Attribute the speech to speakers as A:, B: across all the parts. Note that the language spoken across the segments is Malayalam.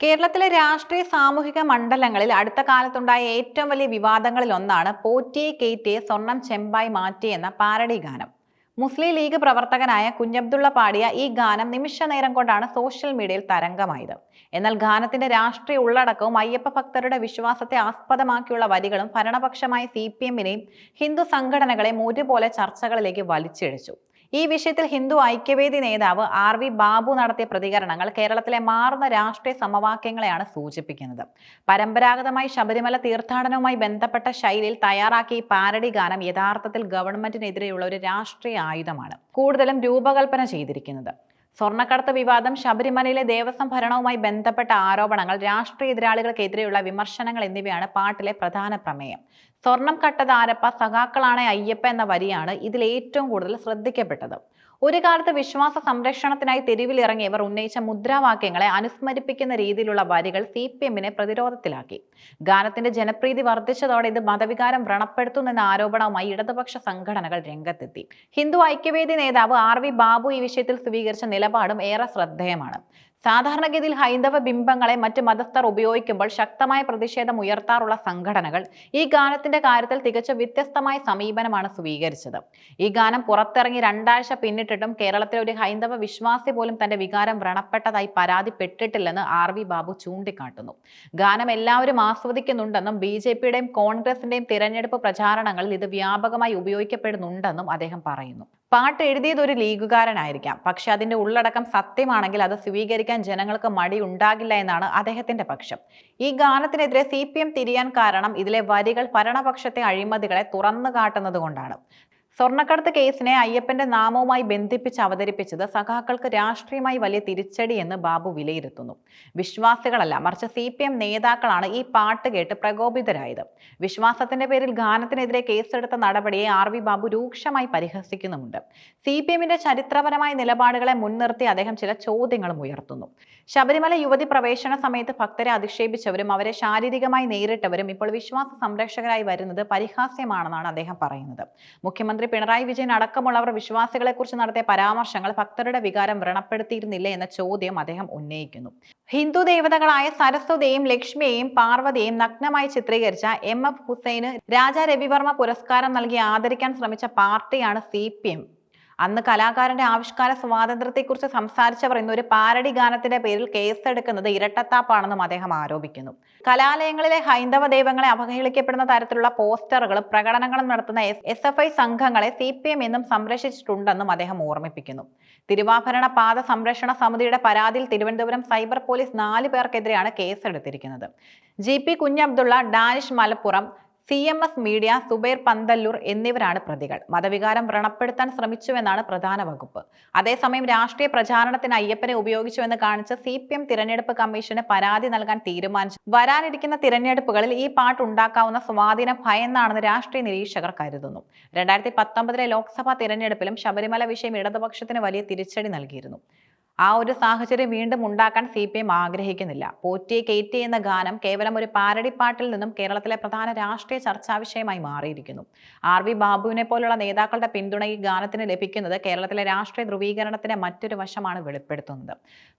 A: കേരളത്തിലെ രാഷ്ട്രീയ സാമൂഹിക മണ്ഡലങ്ങളിൽ അടുത്ത കാലത്തുണ്ടായ ഏറ്റവും വലിയ വിവാദങ്ങളിൽ ഒന്നാണ് പോറ്റിയെ കേറ്റിയെ സ്വർണം ചെമ്പായി മാറ്റി എന്ന പാരഡി ഗാനം. മുസ്ലിം ലീഗ് പ്രവർത്തകനായ കുഞ്ഞബ്ദുള്ള പാടിയ ഈ ഗാനം നിമിഷ നേരം കൊണ്ടാണ് സോഷ്യൽ മീഡിയയിൽ തരംഗമായത്. എന്നാൽ ഗാനത്തിന്റെ രാഷ്ട്രീയ ഉള്ളടക്കവും അയ്യപ്പ ഭക്തരുടെ വിശ്വാസത്തെ ആസ്പദമാക്കിയുള്ള വരികളും ഭരണപക്ഷമായ സി പി എമ്മിനെയും ഹിന്ദു സംഘടനകളെയും ഒരുപോലെ ചർച്ചകളിലേക്ക് വലിച്ചിഴച്ചു. ഈ വിഷയത്തിൽ ഹിന്ദു ഐക്യവേദി നേതാവ് ആർ വി ബാബു നടത്തിയ പ്രതികരണങ്ങൾ കേരളത്തിലെ മാറുന്ന രാഷ്ട്രീയ സമവാക്യങ്ങളെയാണ് സൂചിപ്പിക്കുന്നത്. പരമ്പരാഗതമായി ശബരിമല തീർത്ഥാടനവുമായി ബന്ധപ്പെട്ട ശൈലിയിൽ തയ്യാറാക്കിയ ഈ പാരഡി ഗാനം യഥാർത്ഥത്തിൽ ഗവൺമെന്റിനെതിരെയുള്ള ഒരു രാഷ്ട്രീയ ആയുധമാണ്. കൂടുതലും രൂപകൽപ്പന ചെയ്തിരിക്കുന്നത്. സ്വർണക്കടത്ത് വിവാദം ശബരിമലയിലെ ദേവസ്വം ഭരണവുമായി ബന്ധപ്പെട്ട ആരോപണങ്ങൾ രാഷ്ട്രീയ എതിരാളികൾക്കെതിരെയുള്ള വിമർശനങ്ങൾ എന്നിവയാണ് പാട്ടിലെ പ്രധാന പ്രമേയം. സ്വർണം കട്ടത് ആരപ്പ സഖാക്കളാണ് അയ്യപ്പ എന്ന വരിയാണ് ഇതിൽ ഏറ്റവും കൂടുതൽ ശ്രദ്ധിക്കപ്പെട്ടത്. ഒരു കാലത്ത് വിശ്വാസ സംരക്ഷണത്തിനായി തെരുവിലിറങ്ങിയവർ ഉന്നയിച്ച മുദ്രാവാക്യങ്ങളെ അനുസ്മരിപ്പിക്കുന്ന രീതിയിലുള്ള വരികൾ സി പി എമ്മിനെ പ്രതിരോധത്തിലാക്കി. ഗാനത്തിന്റെ ജനപ്രീതി വർദ്ധിച്ചതോടെ ഇത് മതവികാരം വ്രണപ്പെടുത്തുന്നെന്ന ആരോപണവുമായി ഇടതുപക്ഷ സംഘടനകൾ രംഗത്തെത്തി. ഹിന്ദു ഐക്യവേദി നേതാവ് ആർ വി ബാബു ഈ വിഷയത്തിൽ സ്വീകരിച്ച നിലപാടും ഏറെ ശ്രദ്ധേയമാണ്. സാധാരണഗതിയിൽ ഹൈന്ദവ ബിംബങ്ങളെ മറ്റ് മതസ്ഥർ ഉപയോഗിക്കുമ്പോൾ ശക്തമായ പ്രതിഷേധം ഉയർത്താറുള്ള സംഘടനകൾ ഈ ഗാനത്തിന്റെ കാര്യത്തിൽ തികച്ചും വ്യത്യസ്തമായ സമീപനമാണ് സ്വീകരിച്ചത്. ഈ ഗാനം പുറത്തിറങ്ങി രണ്ടാഴ്ച പിന്നിട്ടിട്ടും കേരളത്തിലെ ഒരു ഹൈന്ദവ വിശ്വാസി പോലും തന്റെ വികാരം വ്രണപ്പെട്ടതായി പരാതിപ്പെട്ടിട്ടില്ലെന്ന് ആർ വി ബാബു ചൂണ്ടിക്കാട്ടുന്നു. ഗാനം എല്ലാവരും ആസ്വദിക്കുന്നുണ്ടെന്നും ബി ജെ പിയുടെയും കോൺഗ്രസിന്റെയും തിരഞ്ഞെടുപ്പ് പ്രചാരണങ്ങളിൽ ഇത് വ്യാപകമായി ഉപയോഗിക്കപ്പെടുന്നുണ്ടെന്നും അദ്ദേഹം പറയുന്നു. പാട്ട് എഴുതിയത് ഒരു ലീഗുകാരനായിരിക്കാം. പക്ഷെ അതിന്റെ ഉള്ളടക്കം സത്യമാണെങ്കിൽ അത് സ്വീകരിക്കാൻ ജനങ്ങൾക്ക് മടി ഉണ്ടാകില്ല എന്നാണ് അദ്ദേഹത്തിന്റെ പക്ഷം. ഈ ഗാനത്തിനെതിരെ സി തിരിയാൻ കാരണം ഇതിലെ വരികൾ ഭരണപക്ഷത്തെ അഴിമതികളെ തുറന്നു കാട്ടുന്നത് കൊണ്ടാണ്. സ്വർണക്കടത്ത് കേസിനെ അയ്യപ്പന്റെ നാമവുമായി ബന്ധിപ്പിച്ച് അവതരിപ്പിച്ചത് സഖാക്കൾക്ക് രാഷ്ട്രീയമായി വലിയ തിരിച്ചടി എന്ന് ബാബു വിലയിരുത്തുന്നു. വിശ്വാസികളല്ല മറിച്ച് സി പി എം നേതാക്കളാണ് ഈ പാട്ട് കേട്ട് പ്രകോപിതരായത്. വിശ്വാസത്തിന്റെ പേരിൽ ഗാനത്തിനെതിരെ കേസെടുത്ത നടപടിയെ ആർ വി ബാബു രൂക്ഷമായി പരിഹസിക്കുന്നുമുണ്ട്. സി പി എമ്മിന്റെ ചരിത്രപരമായ നിലപാടുകളെ മുൻനിർത്തി അദ്ദേഹം ചില ചോദ്യങ്ങളും ഉയർത്തുന്നു. ശബരിമല യുവതി പ്രവേശന സമയത്ത് ഭക്തരെ അധിക്ഷേപിച്ചവരും അവരെ ശാരീരികമായി നേരിട്ടവരും ഇപ്പോൾ വിശ്വാസ സംരക്ഷകരായി വരുന്നത് പരിഹാസ്യമാണെന്നാണ് അദ്ദേഹം പറയുന്നത്. മുഖ്യമന്ത്രി പിണറായി വിജയൻ അടക്കമുള്ളവർ വിശ്വാസികളെക്കുറിച്ച് നടത്തിയ പരാമർശങ്ങൾ ഭക്തരുടെ വികാരം വ്രണപ്പെടുത്തിയിരുന്നില്ല എന്ന ചോദ്യം അദ്ദേഹം ഉന്നയിക്കുന്നു. ഹിന്ദു ദേവതകളായ സരസ്വതിയെയും ലക്ഷ്മിയെയും പാർവതിയെയും നഗ്നമായി ചിത്രീകരിച്ച എം എഫ് ഹുസൈന് രാജാ രവിവർമ്മ പുരസ്കാരം നൽകി ആദരിക്കാൻ ശ്രമിച്ച പാർട്ടിയാണ് സി പി എം. അന്ന് കലാകാരന്റെ ആവിഷ്കാര സ്വാതന്ത്ര്യത്തെക്കുറിച്ച് സംസാരിച്ചവർ ഇന്ന് ഒരു പാരഡി ഗാനത്തിന്റെ പേരിൽ കേസെടുക്കുന്നത് ഇരട്ടത്താപ്പാണെന്നും അദ്ദേഹം ആരോപിക്കുന്നു. കലാലയങ്ങളിലെ ഹൈന്ദവ ദൈവങ്ങളെ അവഹേളിക്കപ്പെടുന്ന തരത്തിലുള്ള പോസ്റ്ററുകളും പ്രകടനങ്ങളും നടത്തുന്ന എസ് എഫ് ഐ സംഘങ്ങളെ സി പി എം എന്നും സംരക്ഷിച്ചിട്ടുണ്ടെന്നും അദ്ദേഹം ഓർമ്മിപ്പിക്കുന്നു. തിരുവാഭരണ പാത സംരക്ഷണ സമിതിയുടെ പരാതിയിൽ തിരുവനന്തപുരം സൈബർ പോലീസ് നാല് പേർക്കെതിരെയാണ് കേസെടുത്തിരിക്കുന്നത്. G P Kunhabdulla Danish Malappuram C M S media Zubair Panthalloor എന്നിവരാണ് പ്രതികൾ. മതവികാരം വ്രണപ്പെടുത്താൻ ശ്രമിച്ചുവെന്നാണ് പ്രധാന വകുപ്പ്. അതേസമയം രാഷ്ട്രീയ പ്രചാരണത്തിന് അയ്യപ്പനെ ഉപയോഗിച്ചുവെന്ന് കാണിച്ച് സി പി എം തിരഞ്ഞെടുപ്പ് കമ്മീഷന് പരാതി നൽകാൻ തീരുമാനിച്ചു. വരാനിരിക്കുന്ന തിരഞ്ഞെടുപ്പുകളിൽ ഈ പാട്ട് ഉണ്ടാക്കാവുന്ന സ്വാധീനം ഭയന്നാണെന്ന് രാഷ്ട്രീയ നിരീക്ഷകർ കരുതുന്നു. രണ്ടായിരത്തി പത്തൊമ്പതിലെ ലോക്സഭാ തിരഞ്ഞെടുപ്പിലും ശബരിമല വിഷയം ഇടതുപക്ഷത്തിന് വലിയ തിരിച്ചടി നൽകിയിരുന്നു. ആ ഒരു സാഹചര്യം വീണ്ടും ഉണ്ടാക്കാൻ സി പി എം ആഗ്രഹിക്കുന്നില്ല. പോറ്റിയെ കയറ്റി എന്ന ഗാനം കേവലം ഒരു പാരടിപ്പാട്ടിൽ നിന്നും കേരളത്തിലെ പ്രധാന രാഷ്ട്രീയ ചർച്ചാ വിഷയമായി മാറിയിരിക്കുന്നു. ആർ വി ബാബുവിനെ പോലുള്ള നേതാക്കളുടെ പിന്തുണ ഈ ഗാനത്തിന് ലഭിക്കുന്നത് കേരളത്തിലെ രാഷ്ട്രീയ ധ്രുവീകരണത്തിന്റെ മറ്റൊരു വശമാണ് വെളിപ്പെടുത്തുന്നത്.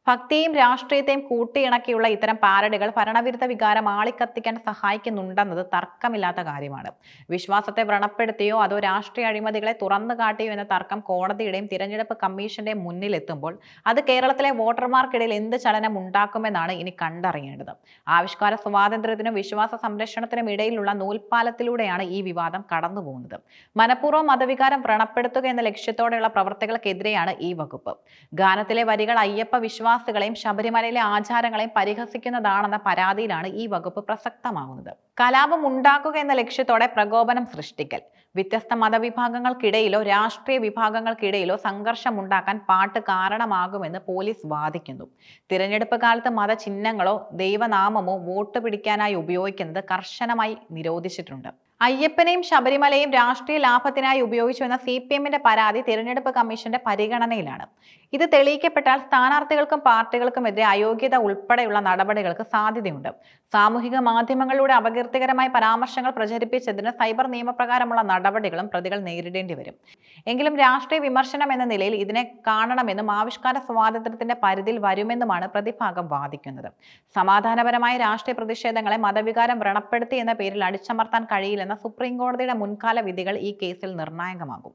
A: ഭക്തിയും രാഷ്ട്രീയത്തെയും കൂട്ടിയിണക്കിയുള്ള ഇത്തരം പാരഡികൾ ഭരണവിരുദ്ധ വികാരം ആളിക്കത്തിക്കാൻ സഹായിക്കുന്നുണ്ടെന്നത് തർക്കമില്ലാത്ത കാര്യമാണ്. വിശ്വാസത്തെ വ്രണപ്പെടുത്തിയോ അതോ രാഷ്ട്രീയ അഴിമതികളെ തുറന്നു കാട്ടിയോ എന്ന തർക്കം കോടതിയുടെയും തിരഞ്ഞെടുപ്പ് കമ്മീഷന്റെയും മുന്നിലെത്തുമ്പോൾ അത് കേരളത്തിലെ വോട്ടർമാർക്കിടയിൽ എന്ത് ചലനം ഉണ്ടാക്കുമെന്നാണ് ഇനി കണ്ടറിയേണ്ടത്. ആവിഷ്കാര സ്വാതന്ത്ര്യത്തിനും വിശ്വാസ സംരക്ഷണത്തിനും ഇടയിലുള്ള നൂൽപ്പാലത്തിലൂടെയാണ് ഈ വിവാദം കടന്നു പോകുന്നത് മനഃപൂർവം മതവികാരം വ്രണപ്പെടുത്തുക എന്ന ലക്ഷ്യത്തോടെയുള്ള പ്രവർത്തികൾക്കെതിരെയാണ് ഈ വകുപ്പ്. ഗാനത്തിലെ വരികൾ അയ്യപ്പ വിശ്വാസികളെയും ശബരിമലയിലെ ആചാരങ്ങളെയും പരിഹസിക്കുന്നതാണെന്ന പരാതിയിലാണ് ഈ വകുപ്പ് പ്രസക്തമാകുന്നത് കലാപം ഉണ്ടാക്കുക എന്ന ലക്ഷ്യത്തോടെ പ്രകോപനം സൃഷ്ടിക്കൽ. വ്യത്യസ്ത മതവിഭാഗങ്ങൾക്കിടയിലോ രാഷ്ട്രീയ വിഭാഗങ്ങൾക്കിടയിലോ സംഘർഷമുണ്ടാക്കാൻ പാട്ട് കാരണമാകുമെന്ന് പോലീസ് വാദിക്കുന്നു. തിരഞ്ഞെടുപ്പ് കാലത്ത് മതചിഹ്നങ്ങളോ ദൈവനാമമോ വോട്ട് പിടിക്കാനായി ഉപയോഗിക്കുന്നത് കർശനമായി നിരോധിച്ചിട്ടുണ്ട്. അയ്യപ്പനെയും ശബരിമലയും രാഷ്ട്രീയ ലാഭത്തിനായി ഉപയോഗിച്ചുവെന്ന സി പി എമ്മിന്റെ പരാതി തിരഞ്ഞെടുപ്പ് കമ്മീഷന്റെ പരിഗണനയിലാണ്. ഇത് തെളിയിക്കപ്പെട്ടാൽ സ്ഥാനാർത്ഥികൾക്കും പാർട്ടികൾക്കുമെതിരെ അയോഗ്യത ഉൾപ്പെടെയുള്ള നടപടികൾക്ക് സാധ്യതയുണ്ട്. സാമൂഹിക മാധ്യമങ്ങളിലൂടെ അപകീർത്തികരമായ പരാമർശങ്ങൾ പ്രചരിപ്പിച്ചതിന് സൈബർ നിയമപ്രകാരമുള്ള നടപടികളും പ്രതികൾ നേരിടേണ്ടി വരും. എങ്കിലും രാഷ്ട്രീയ വിമർശനം എന്ന നിലയിൽ ഇതിനെ കാണണമെന്നും ആവിഷ്കാര സ്വാതന്ത്ര്യത്തിന്റെ പരിധിയിൽ വരുമെന്നുമാണ് പ്രതിഭാഗം വാദിക്കുന്നത്. സമാധാനപരമായ രാഷ്ട്രീയ പ്രതിഷേധങ്ങളെ മതവികാരം വ്രണപ്പെടുത്തി എന്ന പേരിൽ അടിച്ചമർത്താൻ കഴിയില്ലെന്ന സുപ്രീം കോടതിയുടെ മുൻകാല വിധികൾ ഈ കേസിൽ നിർണായകമാകും.